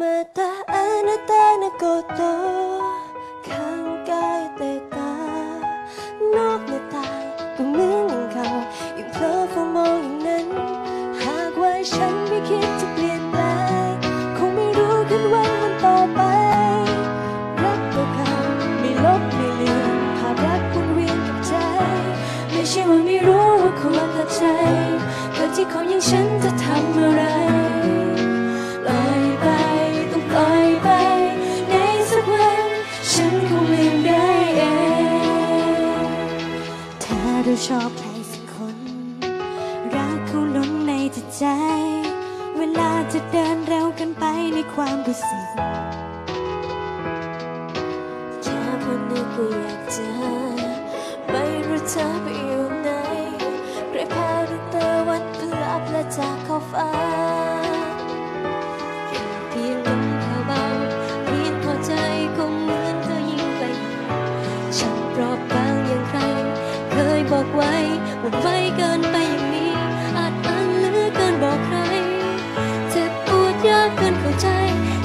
またあなたのこと考えてたนอกหน้าต่างก็เหมือนอย่างเก่ายังเพลอเฝ้ามองอย่างนั้น หากว่าฉัน ถ้าเราชอบใครสักคน รักเขาล้นในจิตใจ เวลาจะเดินเร็วกันไปในความรู้สึกแค่พอนึกก็อยากเจอ บอกไว้มันไวเกินไปอย่างนี้อาจอันเหลือเกินบอกใคร เจ็บปวดยากเกินเข้าใจ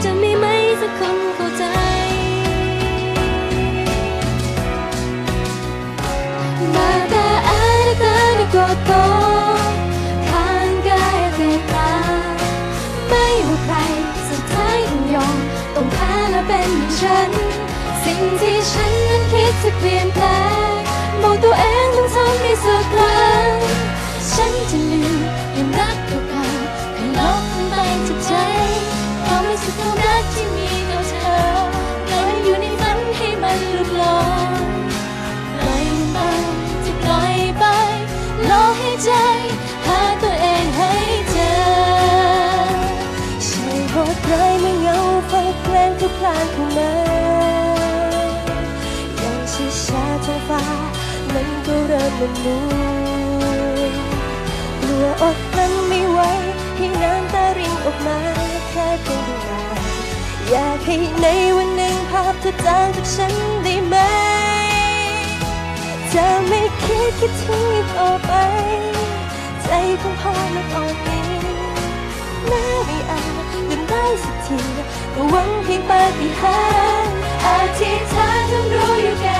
จะมีไหมสักคนเข้าใจ มาแต่อายเกินกดโตข้างกายเต็มตาไม่ว่าใครสุดท้ายต้องยอมต้องแพ้และเป็นอย่างฉัน สิ่งที่ฉันนั้นคิดจะเปลี่ยนแปลงมองตัวเอง ให้ใจ หาตัวเองให้เจอ ใช่บทร้ายไม่เงาฟังเพลงทุกคลางเข้ามายังช้าช้าๆท้องฟ้ามันก็เริ่มมันมัวกลัวอดมันไม่ไหวให้น้ำตารินออกมาแค่เพียงดูมาอยากให้ในวันหนึ่งภาพเธอจางจากฉันได้ไหมจะไม่คิดคิดถึงอีกต่อไป ของพ่อมันอ่อนเองแม้ไม่อาจลืมได้สักทีก็หวังเพียงปาฏิหาริย์อธิษฐานจนรู้อยู่แก่